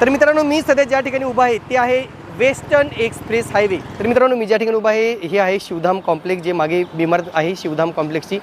तर मित्रांनो मी सध्या ज्या ठिकाणी उभा आहे ते आहे वेस्टर्न एक्सप्रेस हायवे. तर मित्रांनो मी ज्या ठिकाणी उभा आहे हे आहे शिवधाम कॉम्प्लेक्स जे मागे इमारत आहे शिवधाम कॉम्प्लेक्सची.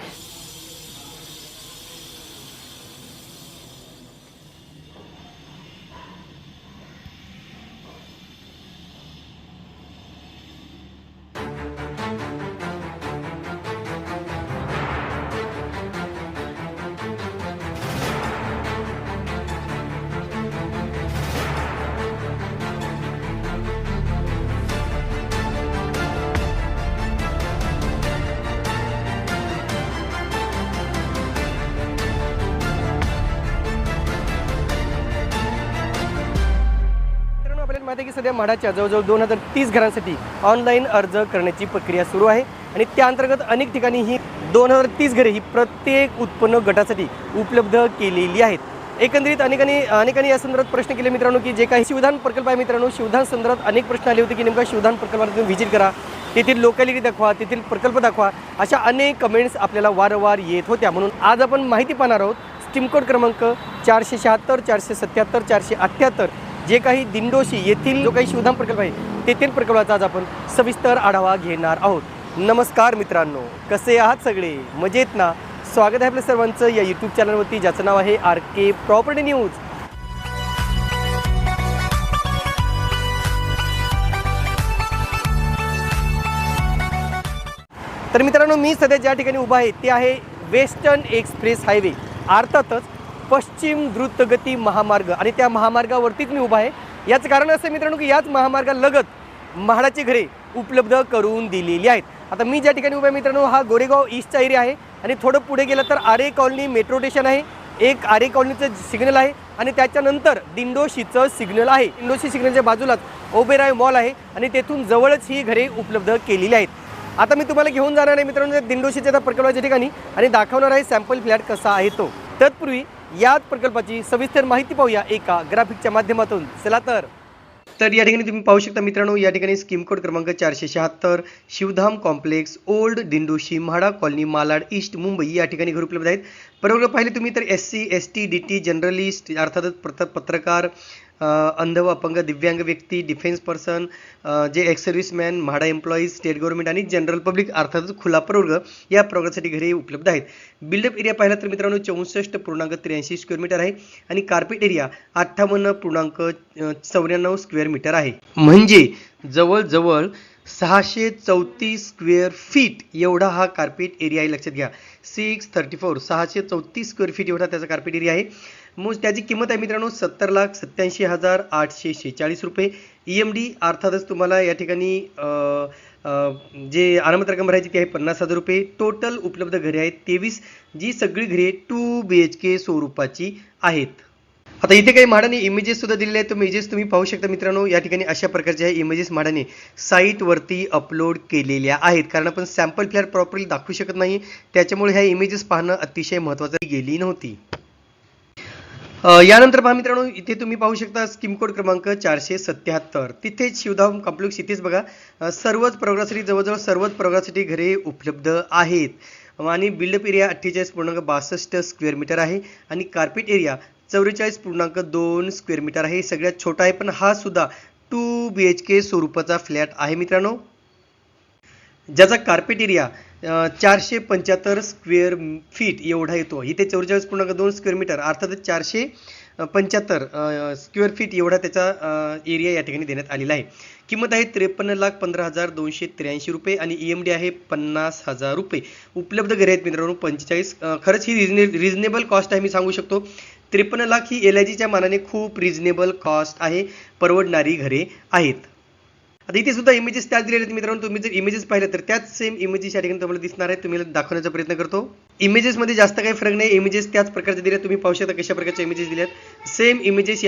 आपल्याला सध्या म्हाडाच्या जवळजवळ दोन हजार तीस घरांसाठी ऑनलाईन अर्ज करण्याची प्रक्रिया सुरू आहे. आणि त्या अंतर्गत अनेक ठिकाणी ही दोन हजार तीस घरे ही प्रत्येक उत्पन्न गटासाठी उपलब्ध केलेली आहेत. एकंदरीत अनेकांनी अनेकांनी या संदर्भात प्रश्न केले मित्रांनो की जे काही शिवधान प्रकल्प आहे मित्रांनो शिवधान संदर्भात अनेक प्रश्न आले होते की नेमका शिवधान प्रकल्पाला तुम्ही व्हिजिट करा तेथील लोकॅलिटी दाखवा तेथील प्रकल्प दाखवा अशा अनेक कमेंट्स आपल्याला वारंवार येत होत्या. म्हणून आज आपण माहिती पाहणार आहोत स्टीमकोड क्रमांक चारशे शहात्तर चारशे सत्याहत्तर चारशे अठ्ठ्याहत्तर जे काही दिंडोशी येथील जो काही शिवधाम प्रकल्प आहे तेथील प्रकल्पाचा आज आपण सविस्तर आढावा घेणार आहोत. नमस्कार मित्रांनो कसे आहात सगळे? मजेत ना? स्वागत आहे आपल्या सर्वांचं या यूट्यूब चॅनलवरती ज्याचं नाव आहे आर के प्रॉपर्टी न्यूज तर मित्रांनो मी सध्या ज्या ठिकाणी उभा आहे ते आहे वेस्टर्न एक्सप्रेस हायवे अर्थातच पश्चिम द्रुतगती महामार्ग आणि त्या महामार्गावरतीच मी उभा आहे. याचं कारण असं मित्रांनो की याच महामार्गालगत म्हाडाची घरे उपलब्ध करून दिलेली आहेत. आता मी ज्या ठिकाणी उभा आहे मित्रांनो हा गोरेगाव ईस्टचा एरिया आहे आणि थोडं पुढे गेलं तर आरे कॉलनी मेट्रो स्टेशन आहे. एक आरे कॉलनीचं सिग्नल आहे आणि त्याच्यानंतर दिंडोशीचं सिग्नल आहे. दिंडोशी सिग्नलच्या बाजूलाच ओबेराय मॉल आहे आणि तेथून जवळच ही घरे उपलब्ध केलेली आहेत. आता मी तुम्हाला घेऊन जाणार आहे मित्रांनो दिंडोशीच्या त्या प्रकल्पाच्या ठिकाणी आणि दाखवणार आहे सॅम्पल फ्लॅट कसा आहे तो. तत्पूर्वी याच प्रकल्पाची सविस्तर माहिती पाहूया एका ग्राफिकच्या माध्यमातून. चला तर. तर या ठिकाणी तुम्ही पाहू शकता मित्रांनो या ठिकाणी स्कीम कोड क्रमांक चारशे शहात्तर Shivdham complex old Dindoshi MHADA colony Malad east Mumbai या ठिकाणी घर उपलब्ध आहेत. बरोबर पाहिले तुम्ही तर S C S T D T journalist अर्थातच पत्र पत्रकार अंध व अपंग दिव्यांग व्यक्ती डिफेन्स पर्सन जे ex serviceman MHADA employees state government आणि जनरल पब्लिक अर्थातच खुला प्रवर्ग या प्रवर्गासाठी घरे उपलब्ध आहेत. बिल्डअप एरिया पाहिला तर मित्रांनो चौसष्ट पूर्णांक त्र्याऐंशी स्क्वेअर मीटर आहे आणि कार्पेट एरिया अठ्ठावन्न पूर्णांक चौऱ्याण्णव स्क्वेअर मीटर आहे. म्हणजे जवळजवळ सहाशे चौतीस स्क्वेअर फीट एवढा हा कार्पेट एरिया आहे. लक्षात घ्या. सिक्स थर्टी फोर सहाशे चौतीस स्क्वेअर फीट एवढा त्याचा कार्पेट एरिया आहे. मग त्याची किंमत आहे मित्रांनो सत्तर लाख सत्याऐंशी हजार आठशे शेहेचाळीस रुपये. ई एम डी अर्थातच तुम्हाला या ठिकाणी जे अनामत रक्कम भरायची ती आहे पन्नास हजार रुपये. टोटल उपलब्ध घरे आहेत तेवीस जी सगळी घरे टू बी एच के स्वरूपाची आहेत. आता इथे काही म्हाडाने इमेजेस सुद्धा दिलेले आहेत. तुम्ही इमेजेस तुम्ही पाहू शकता मित्रांनो या ठिकाणी अशा प्रकारच्या इमेजेस म्हाडाने साईटवरती अपलोड केलेल्या आहेत. कारण आपण सॅम्पल फ्लॅट प्रॉपरली दाखवू शकत नाही. त्याच्यामुळे ह्या इमेजेस पाहणं अतिशय महत्त्वाचं गेली नव्हती. यानंतर पहा मित्रांनो इथे तुम्ही पाहू शकता स्कीम कोड क्रमांक चारशे सत्याहत्तर. तिथेच शिवधाम कॉम्प्लेक्स इथेच बघा सर्वच प्रवर्गासाठी जवळजवळ सर्वच प्रवर्गासाठी घरे उपलब्ध आहेत. आणि बिल्डअप एरिया अठ्ठेचाळीस पूर्णांक बासष्ट स्क्वेअर मीटर आहे. आणि कार्पेट एरिया चौवेचाळीस पूर्णांक दोन स्क्वेअर मीटर आहे. सगळ्यात छोटा आहे पण हा सुद्धा टू बी एच के स्वरूपाचा फ्लॅट आहे मित्रांनो. ज्याचा कार्पेट एरिया चारशे पंच्याहत्तर स्क्वेअर फीट एवढा येतो. इथे चौवेचाळीस पूर्णांक दोन स्क्वेअर मीटर अर्थातच चारशे पंच्याहत्तर स्क्वेअर फीट एवढा त्याचा एरिया या ठिकाणी देण्यात आलेला आहे. किंमत आहे त्रेपन्न लाख पंधरा हजार दोनशे त्र्याऐंशी रुपये आणि ई एम डी आहे पन्नास हजार रुपये. उपलब्ध घरे आहेत मित्रांनो पंचेचाळीस. खरंच ही रिजने रिजनेबल कॉस्ट आहे मी सांगू शकतो. त्रेपन्न लाख ही एल आय जीच्या मानाने खूप रिजनेबल कॉस्ट आहे परवडणारी घरे आहेत. आता इथे सुद्धा इमेजेस त्याच दिलेले आहेत मित्रांनो. तुम्ही जर इमेजेस पाहिले तर त्याच सेम इमेजेस या ठिकाणी तुम्हाला दिसणार आहे तुम्ही दाखवण्याचा प्रयत्न करतो. इमेजेस मध्ये जास्त काही फरक नाही. इमेजेस त्याच प्रकारचे दिले तुम्ही पाहू शकता कशा प्रकारचे इमेजेस दिलेत. सेम इमेजेस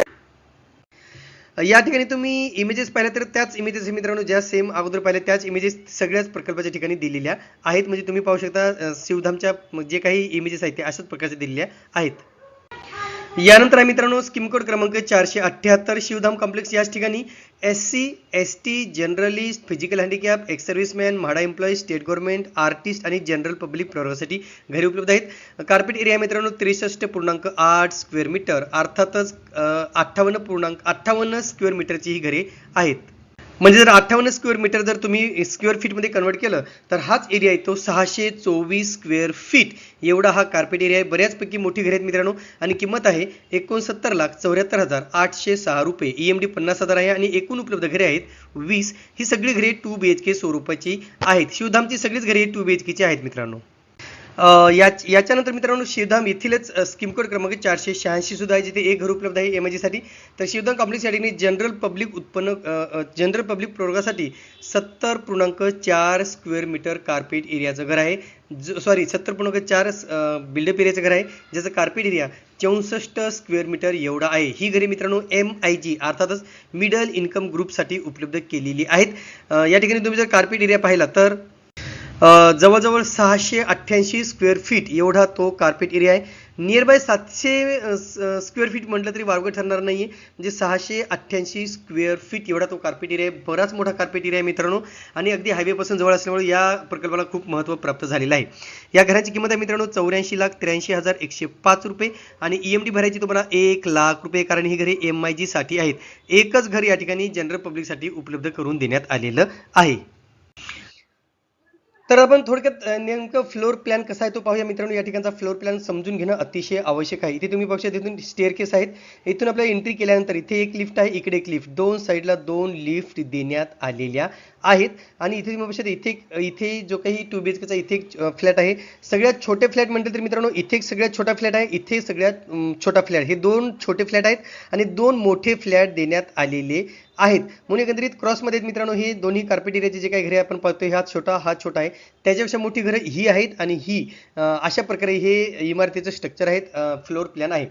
या ठिकाणी तुम्ही इमेजेस पाहिल्या तर त्याच इमेजेस मित्रांनो ज्या सेम अगोदर पाहिल्या त्याच इमेजेस सगळ्याच प्रकल्पाच्या ठिकाणी दिलेल्या आहेत. म्हणजे तुम्ही पाहू शकता शिवधामच्या जे काही इमेजेस आहेत ते अशाच प्रकारचे दिलेल्या आहेत. यानंतर आहे मित्रांनो स्किमकोड क्रमांक चारशे अठ्ठ्याहत्तर शिवधाम कॉम्प्लेक्स याच ठिकाणी S C S T journalist physical handicap ex serviceman MHADA employee state government artist आणि जनरल पब्लिक प्रवर्गासाठी घरे उपलब्ध आहेत. कार्पेट एरिया मित्रांनो त्रेसष्ट पूर्णांक आठ स्क्वेअर मीटर अर्थातच अठ्ठावन्न पूर्णांक अठ्ठावन्न स्क्वेअर मीटरची ही घरे आहेत. म्हणजे जर अठ्ठावन्न स्क्वेअर मीटर जर तुम्ही स्क्वेअर फीटमध्ये कन्वर्ट केलं तर हाच एरिया आहे तो सहाशे चोवीस स्क्वेअर फीट एवढा हा कार्पेट एरिया आहे. बऱ्याचपैकी मोठी घरे आहेत मित्रांनो. आणि किंमत आहे एकोणसत्तर लाख चौऱ्याहत्तर हजार आठशे सहा रुपये. ई एम डी पन्नास हजार आहे आणि एकूण उपलब्ध घरे आहेत वीस. ही सगळी घरे टू बी एच के स्वरूपाची आहेत. शिवधामची सगळीच घरे टू बी एच केची आहेत मित्रांनो. याच याच्यानंतर मित्रांनो शिवधाम येथीलच अ, स्कीम कोड क्रमांक चारशे शहाऐंशी सुद्धा आहे जिथे एक घर उपलब्ध आहे एमसाठी. तर शिवधाम कॉम्प्लेक्ससाठी जनरल पब्लिक उत्पन्न जनरल पब्लिक प्रवर्गासाठी सत्तर पूर्णांक चार स्क्वेअर मीटर कार्पेट एरियाचं घर आहे. ज सॉरी सत्तर पूर्णांक चार बिल्डअप एरियाचं घर आहे ज्याचं कार्पेट एरिया चौसष्ट स्क्वेअर मीटर एवढा आहे. ही घरे मित्रांनो एम आय जी अर्थातच मिडल इन्कम ग्रुपसाठी उपलब्ध केलेली आहेत. या ठिकाणी तुम्ही जर कार्पेट एरिया पाहिला तर जवळजवळ सहाशे अठ्ठ्याऐंशी स्क्वेअर फीट एवढा तो कार्पेट एरिया आहे. नियरबाय सातशे स्क्वेअर फीट म्हटलं तरी वावगं ठरणार नाही आहे म्हणजे सहाशे अठ्ठ्याऐंशी स्क्वेअर फीट एवढा तो कार्पेट एरिया आहे. बराच मोठा कार्पेट एरिया आहे मित्रांनो. आणि अगदी हायवेपासून जवळ असल्यामुळे या प्रकल्पाला खूप महत्त्व प्राप्त झालेलं आहे. या घराची किंमत आहे मित्रांनो चौऱ्याऐंशी लाख त्र्याऐंशी हजार एकशे पाच रुपये. आणि ई एम डी भरायची तुम्हाला एक लाख रुपये कारण ही घरे एम आय जीसाठी आहेत. एकच घर या ठिकाणी जनरल पब्लिकसाठी उपलब्ध करून देण्यात आलेलं आहे. तर आपण थोडक्यात नेमकं फ्लोर प्लॅन कसा आहे तो पाहूया. मित्रांनो या ठिकाणचा फ्लोर प्लॅन समजून घेणं अतिशय आवश्यक आहे. इथे तुम्ही बघू शकता इथून स्टेअर केस आहेत. इथून आपल्याला एंट्री केल्यानंतर इथे एक लिफ्ट आहे इकडे एक लिफ्ट दोन साईडला दोन लिफ्ट देण्यात आलेल्या आहेत. आणि इथे तुम्ही बघू शकता इथे एक- इथे जो काही टू बी एच केचा इथे एक फ्लॅट आहे. सगळ्यात छोटे फ्लॅट म्हटलं तर मित्रांनो इथे एक सगळ्यात छोटा फ्लॅट आहे इथे सगळ्यात छोटा फ्लॅट हे दोन छोटे फ्लॅट आहेत आणि दोन मोठे फ्लॅट देण्यात आलेले आहेत. म्हणून एकंदरीत क्रॉसमध्ये मित्रांनो हे दोन्ही कार्पेट एरियाचे जे काही घरे आपण पाहतो हा छोटा हा छोटा आहे. त्याच्यापेक्षा मोठी घरं ही आहेत आणि ही अशा प्रकारे हे इमारतीचं स्ट्रक्चर आहेत फ्लोर प्लॅन आहे.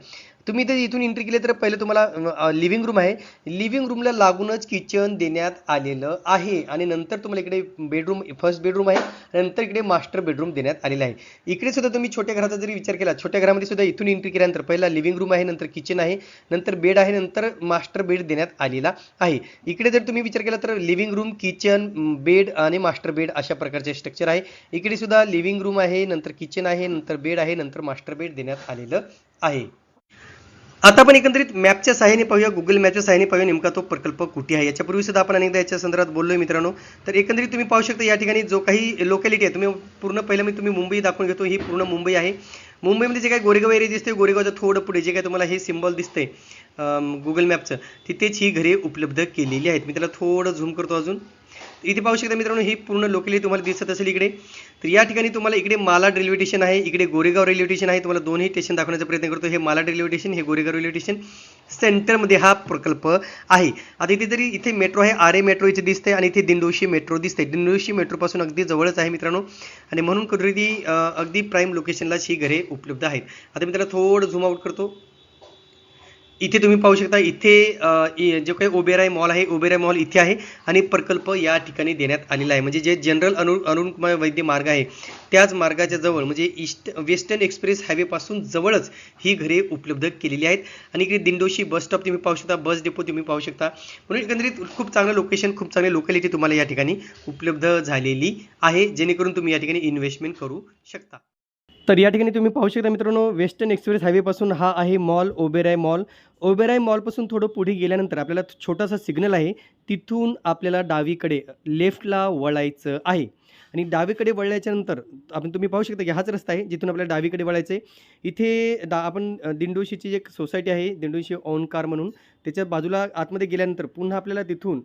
तुम्ही इथे इथून एंट्री केली तर पहिले तुम्हाला लिव्हिंग रूम आहे. लिव्हिंग रूमला लागूनच किचन देण्यात आलेलं आहे. आणि नंतर तुम्हाला इकडे बेडरूम फर्स्ट बेडरूम आहे. नंतर इकडे मास्टर बेडरूम देण्यात आलेलं आहे. इकडे सुद्धा तुम्ही छोट्या घराचा जरी विचार केला छोट्या घरामध्ये सुद्धा इथून एंट्री केल्यानंतर पहिला लिव्हिंग रूम आहे नंतर किचन आहे नंतर बेड आहे नंतर मास्टर बेड देण्यात आलेला आहे. इकडे जर तुम्ही विचार केला तर लिव्हिंग रूम किचन बेड आणि मास्टर बेड अशा प्रकारचे स्ट्रक्चर आहे. इकडे सुद्धा लिव्हिंग रूम आहे नंतर किचन आहे नंतर बेड आहे नंतर मास्टर बेड देण्यात आलेलं आहे. आता आपण एकंदरीत मॅपच्या सहाय्याने पाहूया गुगल मॅपच्या सहाय्याने पाहूया नेमका तो प्रकल्प कुठे आहे. याच्यापूर्वी सुद्धा आपण अनेकदा याच्या संदर्भात बोललोय मित्रांनो. तर एकंदरीत तुम्ही पाहू शकता या ठिकाणी जो काही लोकॅलिटी आहे तुम्ही पूर्ण पहिलं मी तुम्ही मुंबई दाखवून घेतो ही पूर्ण मुंबई आहे. मुंबईमध्ये जे काही गोरेगाव एरिया दिसते गोरेगावच्या थोडं पुढे जे काही तुम्हाला हे सिम्बॉल दिसतंय गुगल मॅपचं तिथेच ही घरे उपलब्ध केलेली आहेत. मी त्याला थोडं झूम करतो अजून. इथे पाहू शकता मित्रांनो ही पूर्ण लोकली तुम्हाला दिसत असेल इकडे. तर या ठिकाणी तुम्हाला इकडे मालाड रेल्वे स्टेशन आहे इकडे गोरेगाव रेल्वे स्टेशन आहे. तुम्हाला दोन्ही स्टेशन दाखवण्याचा प्रयत्न करतो. हे मालाड रेल्वे स्टेशन हे गोरेगाव रेल्वे स्टेशन सेंटरमध्ये हा प्रकल्प आहे. आता इथे जरी इथे मेट्रो आहे आरे मेट्रो इथे दिसते आणि इथे दिंडोशी मेट्रो दिसते दिंडोशी मेट्रोपासून अगदी जवळच आहे मित्रांनो. आणि म्हणून कधी अगदी प्राईम लोकेशनलाच ही घरे उपलब्ध आहेत. आता मी त्याला थोडं झूम आउट करतो. इथे तुम्ही पाहू शकता इथे जे जो काही ओबेराय मॉल आहे ओबेराय मॉल इथे आहे आणि प्रकल्प या ठिकाणी देण्यात आलेला आहे. म्हणजे जे जनरल अनु अरुणकुमार वैद्य मार्ग आहे त्याच मार्गाच्या जवळ म्हणजे ईस्ट वेस्टर्न एक्सप्रेस हायवेपासून जवळच ही घरे उपलब्ध केलेली आहेत. आणि इकडे दिंडोशी बस स्टॉप तुम्ही पाहू शकता बस डेपो तुम्ही पाहू शकता. म्हणून एकंदरीत खूप चांगलं लोकेशन खूप चांगली लोकॅलिटी तुम्हाला या ठिकाणी उपलब्ध झालेली आहे जेणेकरून तुम्ही या ठिकाणी इन्व्हेस्टमेंट करू शकता. तर या ठिकाणी तुम्ही पाहू शकता मित्रांनो वेस्टर्न एक्सप्रेस हायवेपासून हा आहे मॉल ओबेराय मॉल ओबेराय मॉलपासून थोडं पुढे गेल्यानंतर आपल्याला छोटासा सिग्नल आहे तिथून आपल्याला डावीकडे लेफ्टला वळायचं आहे. आणि डावीकडे वळल्याच्या नंतर आपण तुम्ही पाहू शकता की हाच रस्ता आहे जिथून आपल्याला डावीकडे वळायचं आहे. इथे दा आपण दिंडोशीची एक सोसायटी आहे दिंडोशी ओनकार म्हणून त्याच्या बाजूला आतमध्ये गेल्यानंतर पुन्हा आपल्याला तिथून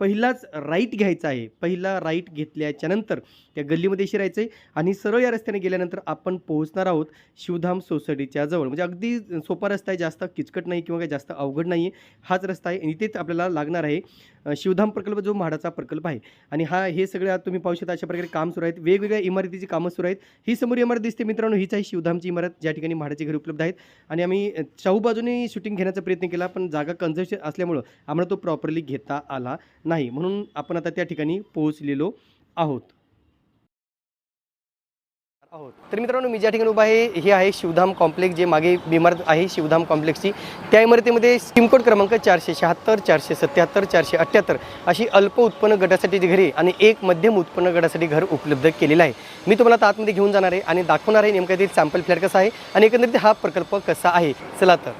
पहिलाच राईट घ्यायचा आहे. पहिला राईट घेतल्याच्या नंतर त्या गल्लीमध्ये शिरायचं आहे आणि सरळ या रस्त्याने गेल्यानंतर आपण पोहोचणार आहोत शिवधाम सोसायटीच्या जवळ. म्हणजे अगदी सोपा रस्ता आहे जास्त किचकट नाही किंवा काही जास्त अवघड नाही आहे हाच रस्ता आहे आणि इथेच आपल्याला लागणार आहे शिवधाम प्रकल्प जो म्हाडाचा प्रकल्प आहे. आणि हा हे सगळे आता तुम्ही पाहू शकता अशा प्रकारे काम सुरू आहेत. वेगवेगळ्या इमारतीची कामं सुरू आहेत. ही समोर इमारत दिसते मित्रांनो हीच आहे शिवधामची इमारत. ज्या ठिकाणी म्हाडाची घरी उपलब्ध आहेत. आणि आम्ही शाहू बाजूने शूटिंग घेण्याचा प्रयत्न केला पण जागा कन्झर्शन असल्यामुळं आम्हाला तो प्रॉपरली घेता आला नाही. म्हणून आपण आता त्या ठिकाणी पोहोचलेलो आहोत. आहोत. तर मित्रांनो मी ज्या ठिकाणी उभा आहे हे आहे शिवधाम कॉम्प्लेक्स जे मागे इमारत आहे शिवधाम कॉम्प्लेक्सची. त्या इमारतीमध्ये स्कीम कोड क्रमांक चारशे शहात्तर चारशे सत्याहत्तर चारशे अठ्ठ्याहत्तर अशी अल्प उत्पन्न गटासाठी घरे आणि एक मध्यम उत्पन्न गटासाठी घर उपलब्ध केलेलं आहे. मी तुम्हाला आता आतमध्ये घेऊन जाणार आहे आणि दाखवणार आहे नेमका ते सॅम्पल फ्लॅट कसा आहे आणि एकंदरीत हा प्रकल्प कसा आहे. चला तर.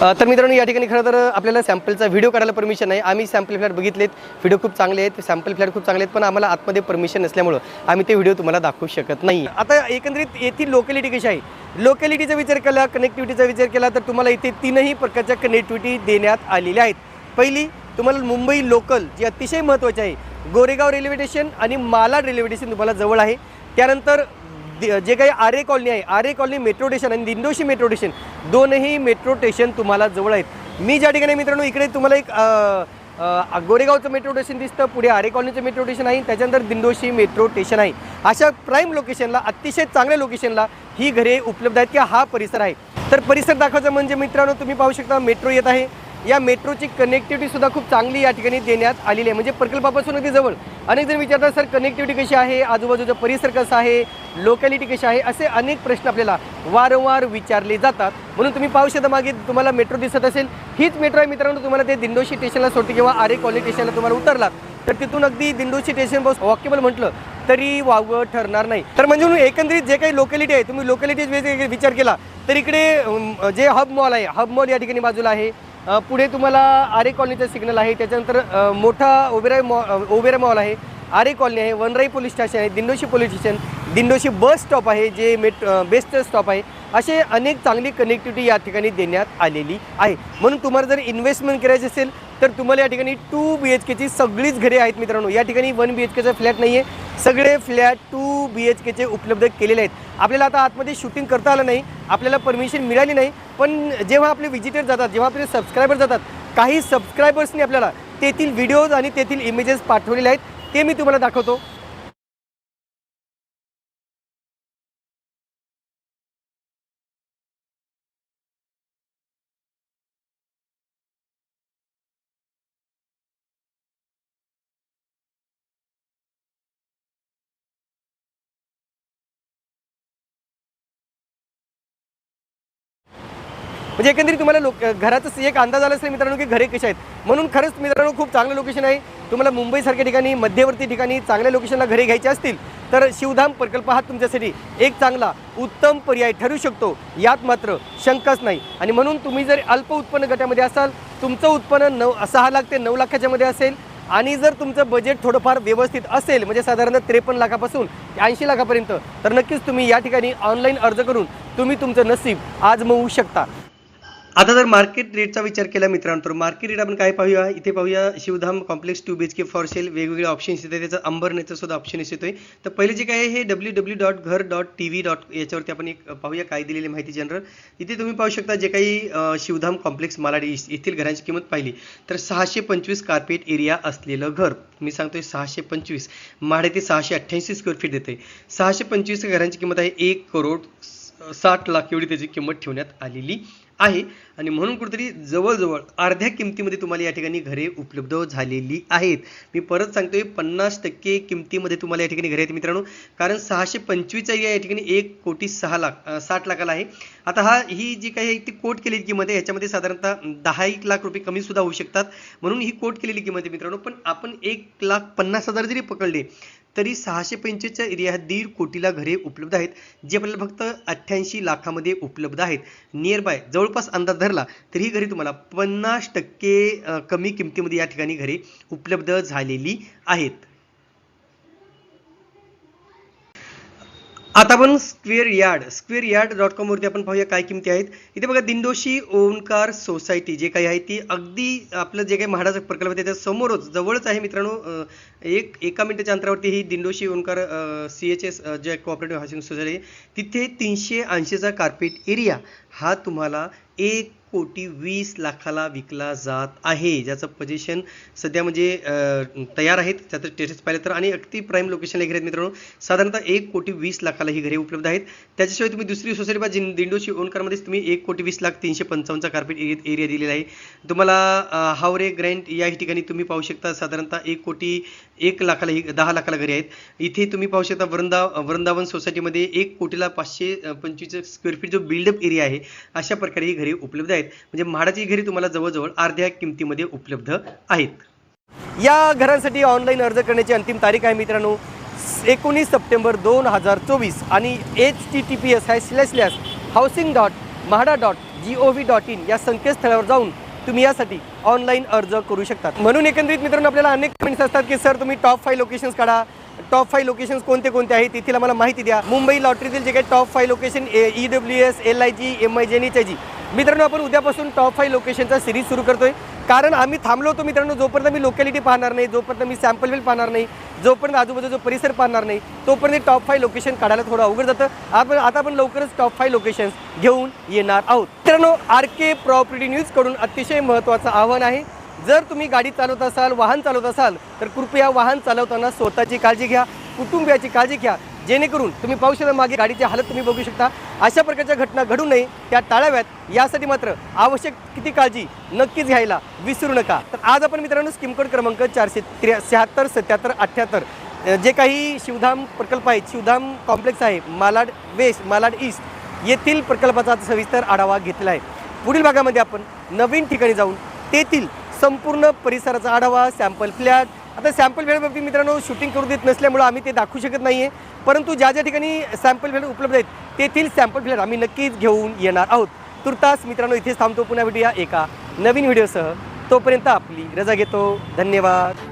तर मित्रांनो या ठिकाणी खरं तर आपल्याला सॅम्पलचा व्हिडिओ काढायला परमिशन नाही. आम्ही सॅम्पल फ्लॅट बघितलेत. व्हिडिओ खूप चांगले आहेत. सॅम्पल फ्लॅट खूप चांगले आहेत पण आम्हाला आतमध्ये परमिशन नसल्यामुळं आम्ही ते व्हिडिओ तुम्हाला दाखवू शकत नाही. आता एकंदरीत येथील लोकॅलिटी कशी आहे? लोकॅलिटीचा विचार केला कनेक्टिव्हिटीचा विचार केला तर तुम्हाला इथे तीनही प्रकारच्या कनेक्टिव्हिटी देण्यात आलेल्या आहेत. पहिली तुम्हाला मुंबई लोकल जी अतिशय महत्त्वाची आहे. गोरेगाव रेल्वे स्टेशन आणि मालाड रेल्वे स्टेशन तुम्हाला जवळ आहे. त्यानंतर जे काही आरे कॉलनी आहे आरे कॉलनी मेट्रो स्टेशन आणि दिंडोशी मेट्रो स्टेशन दोनही मेट्रो स्टेशन तुम्हाला जवळ आहेत. मी ज्या ठिकाणी मित्रांनो इकडे तुम्हाला एक गोरेगावचं मेट्रो स्टेशन दिसतं पुढे आरे कॉलनीचं मेट्रो स्टेशन आहे त्याच्यानंतर दिंडोशी मेट्रो स्टेशन आहे. अशा प्राईम लोकेशनला अतिशय चांगल्या लोकेशनला ही घरे उपलब्ध आहेत किंवा हा परिसर आहे. तर परिसर दाखवायचा म्हणजे मित्रांनो तुम्ही पाहू शकता मेट्रो येत आहे. या मेट्रोची कनेक्टिव्हिटीसुद्धा खूप चांगली या ठिकाणी देण्यात आलेली आहे. म्हणजे प्रकल्पापासून अगदी जवळ. अनेक जण विचारतात सर कनेक्टिव्हिटी कशी आहे? आजूबाजूचा परिसर कसा आहे? लोकॅलिटी कशी आहे? असे अनेक प्रश्न आपल्याला वारंवार विचारले जातात. म्हणून तुम्ही पाहू शकता मागे तुम्हाला मेट्रो दिसत असेल. हीच मेट्रो आहे मित्रांनो तुम्हाला ते दिंडोशी स्टेशनला सोडते किंवा आरे कॉलनी स्टेशनला तुम्हाला उतरलात तर तिथून अगदी दिंडोशी स्टेशन बस वॉकेबल म्हटलं तरी वावं ठरणार नाही. तर म्हणजे म्हणून एकंदरीत जे काही लोकॅलिटी आहे तुम्ही लोकॅलिटी विचार केला तर इकडे जे हब मॉल आहे हब मॉल या ठिकाणी बाजूला आहे. पुढे तुम्हाला आरे कॉलनीचा सिग्नल आहे. त्याच्यानंतर मोठा ओबेराय मॉ ओबेराय मॉल आहे. आरे कॉलनी आहे वनराई पोलीस स्टेशन आहे Dindoshi police station. Dindoshi bus stop आहे जे मेट बेस्ट स्टॉप आहे असे अनेक चांगली कनेक्टिव्हिटी या ठिकाणी देण्यात आलेली आहे. म्हणून तुम्हाला जर इन्व्हेस्टमेंट करायची असेल तर तुम्हाला या ठिकाणी टू बी एच केची सगळीच घरे आहेत मित्रांनो. या ठिकाणी वन बी एच केचा फ्लॅट नाही आहे सगळे फ्लॅट टू बी एच केचे उपलब्ध केलेले आहेत. आपल्याला आता आतमध्ये शूटिंग करता आलं नाही आपल्याला परमिशन मिळाली नाही पण जेव्हा आपले व्हिजिटर जातात जेव्हा आपले सबस्क्रायबर जातात काही सबस्क्रायबर्सनी आपल्याला तेथील व्हिडिओज आणि तेथील इमेजेस पाठवलेले आहेत ते मी तुम्हाला दाखवतो. म्हणजे एकंदरीत तुम्हाला लोक घराचं एक अंदाज आला असेल मित्रांनो की घरे कशी आहेत. म्हणून खरंच मित्रांनो खूप चांगलं लोकेशन आहे. तुम्हाला मुंबईसारख्या ठिकाणी मध्यवर्ती ठिकाणी चांगल्या लोकेशनला घरे घ्यायचे असतील तर शिवधाम प्रकल्प हा तुमच्यासाठी एक चांगला उत्तम पर्याय ठरू शकतो. यात मात्र शंकाच नाही. आणि म्हणून तुम्ही जर अल्प उत्पन्न गटामध्ये असाल तुमचं उत्पन्न नऊ सहा लाख ते नऊ लाखाच्या मध्ये असेल आणि जर तुमचं बजेट थोडंफार व्यवस्थित असेल म्हणजे साधारणतः त्रेपन्न लाखापासून ऐंशी लाखापर्यंत तर नक्कीच तुम्ही या ठिकाणी ऑनलाईन अर्ज करून तुम्ही तुमचं नसीब आजमवू शकता. आता जर मार्केट रेटचा विचार केला मित्रांनो तर मार्केट रेट आपण काय पाहूया? इथे पाहूया Shivdham complex two B H K for sale वेगवेगळे ऑप्शन्स येते त्याचं अंबरनेचं सुद्धा ऑप्शन येतोय तर पहिले जे काय हे W W dot ghar dot T V dot याच्यावरती आपण एक पाहूया काय दिलेली माहिती जनरल इथे तुम्ही पाहू शकता जे काही शिवधाम कॉम्प्लेक्स मालाडी येथील घरांची किंमत पाहिली. तर सहाशे पंचवीस कार्पेट एरिया असलेलं घर. मी सांगतोय सहाशे पंचवीस. माडे ते सहाशे अठ्ठ्याऐंशी स्क्वेअर फीट देते. सहाशे पंचवीस घरांची किंमत आहे एक करोड साठ लाख एवढी त्याची किंमत ठेवण्यात आलेली आहे. आणि म्हणून कुठेतरी जवळजवळ अर्ध्या किमतीमध्ये तुम्हाला या ठिकाणी घरे उपलब्ध झालेली आहेत. मी परत सांगतोय पन्नास टक्के किमतीमध्ये तुम्हाला या ठिकाणी घरे आहेत मित्रांनो. कारण सहाशे पंचवीसचा या ठिकाणी एक कोटी सहा लाख साठ लाखाला आहे. आता हा ही जी काही आहे ती कोट केलेली किंमत आहे. याच्यामध्ये साधारणतः दहा एक लाख रुपये कमी सुद्धा होऊ शकतात. म्हणून ही कोट केलेली किंमत आहे मित्रांनो. पण आपण एक लाख पन्नास हजार जरी पकडले तरी सहाशे पंचवीसच्या एरिया दीड कोटीला घरे उपलब्ध आहेत जे आपल्याला फक्त अठ्ठ्याऐंशी लाखामध्ये उपलब्ध आहेत. नियर बाय जवळपास अंदाज धरला तर ही घरे तुम्हाला पन्नास टक्के कमी किमतीमध्ये या ठिकाणी घरे उपलब्ध झालेली आहेत. आता आपण square yard square yard dot कॉमवरती आपण पाहूया काय किमती आहेत. इथे बघा दिंडोशी ओंकार सोसायटी जे काही आहे ती अगदी आपलं जे काही म्हाडाचा प्रकल्प आहे त्याच्या समोरच जवळच आहे मित्रांनो एक एका मिनिटाच्या अंतरावरती ही Dindoshi Omkar C H S जे कोऑपरेटिव्ह हाऊसिंग सोसायटी आहे तिथे तीनशे ऐंशीचा कार्पेट एरिया हा तुम्हाला एक कोटी वीस लाखाला विकला जात आहे. ज्याचं पोझिशन सध्या म्हणजे तयार आहेत. त्याचं टेस्ट पाहिलं तर. आणि अगदी प्राईम लोकेशनला घरे आहेत मित्रांनो साधारणतः एक कोटी वीस लाखाला ही घरे उपलब्ध आहेत. त्याच्याशिवाय तुम्ही दुसरी सोसायटी बा जिन दिंडोशी ओनकारमध्येच तुम्ही एक कोटी वीस लाख तीनशे पंचावन्नचा कार्पेट एरिया दिलेला आहे. तुम्हाला हावरे ग्रँड या ठिकाणी तुम्ही पाहू शकता. साधारणतः एक कोटी एक लाखाला ही दहा लाखाला घरे आहेत. इथे तुम्ही पाहू शकता वृंदा वृंदावन सोसायटीमध्ये एक कोटीला पाचशे पंचवीस स्क्वेअर फीट जो बिल्डअप एरिया आहे अशा प्रकारे ही घरे उपलब्ध आहेत. म्हणजे म्हाडाची घरे तुम्हाला जवळजवळ अर्ध्या किमतीमध्ये उपलब्ध आहेत. या घरांसाठी ऑनलाईन अर्ज करण्याची अंतिम तारीख आहे मित्रांनो एकोणीस सप्टेंबर दोन हजार चोवीस. आणि H T T P S high slash slash housing dot MHADA dot G O V dot in या संकेतस्थळावर जाऊन तुम्ही यासाठी ऑनलाईन अर्ज करू शकतात. म्हणून एकंदरीत मित्रांनो आपल्याला अनेक कमेंट्स असतात की सर तुम्ही टॉप फाईव्ह लोकेशन्स काढा. टॉप फाईव्ह लोकेशन्स कोणते कोणते आहेत? तिथील आम्हाला माहिती द्या. मुंबई लॉटरीतील जे काही top five location E W S L I G M I G आणि एच आय जी मित्रांनो आपण उद्यापासून टॉप फाईव्ह लोकेशनचा सिरीज सुरू करतोय. कारण आम्ही थांबलो होतो मित्रांनो जोपर्यंत मी लोकॅलिटी पाहणार नाही जोपर्यंत मी सॅम्पल वेल पाहणार नाही जोपर्यंत आजूबाजूचा परिसर पाहणार नाही तोपर्यंत टॉप फाईव्ह लोकेशन काढायला थोडं अवघड जातं. आपण आता आपण लवकरच टॉप फाईव्ह लोकेशन्स घेऊन येणार आहोत. मित्रांनो आर के प्रॉपर्टी न्यूजकडून अतिशय महत्त्वाचं आव्हान आहे. जर तुम्ही गाडी चालवत असाल वाहन चालवत असाल तर कृपया वाहन चालवताना स्वतःची काळजी घ्या कुटुंबियाची काळजी घ्या. जेणेकरून तुम्ही पाहू शकता मागे गाडीची हालत तुम्ही बघू शकता. अशा प्रकारच्या घटना घडू नये त्या टाळाव्यात. यासाठी मात्र आवश्यक किती काळजी नक्कीच घ्यायला विसरू नका. तर आज आपण मित्रांनो स्किमकोड क्रमांक चारशे त्र्या शहात्तर सत्याहत्तर अठ्ठ्याहत्तर जे काही शिवधाम प्रकल्प आहेत शिवधाम कॉम्प्लेक्स आहे मालाड वेस्ट मालाड ईस्ट येथील प्रकल्पाचा सविस्तर आढावा घेतला आहे पुढील भागामध्ये आपण नवीन ठिकाणी जाऊन तेथील संपूर्ण परिसराचा आढावा सॅम्पल फ्लॅट आता सॅम्पल वेळेवरती मित्रांनो शूटिंग करू देत नसल्यामुळं आम्ही ते दाखवू शकत नाही आहे परंतु ज्या ज्या ठिकाणी सॅम्पल फ्लॅट उपलब्ध आहेत तेथील सॅम्पल फ्लॅट आम्ही नक्कीच घेऊन येणार आहोत. तुर्तास मित्रांनो इथेच थांबतो पुन्हा भेटूया एका नवीन व्हिडिओसह. तोपर्यंत आपली रजा घेतो. धन्यवाद.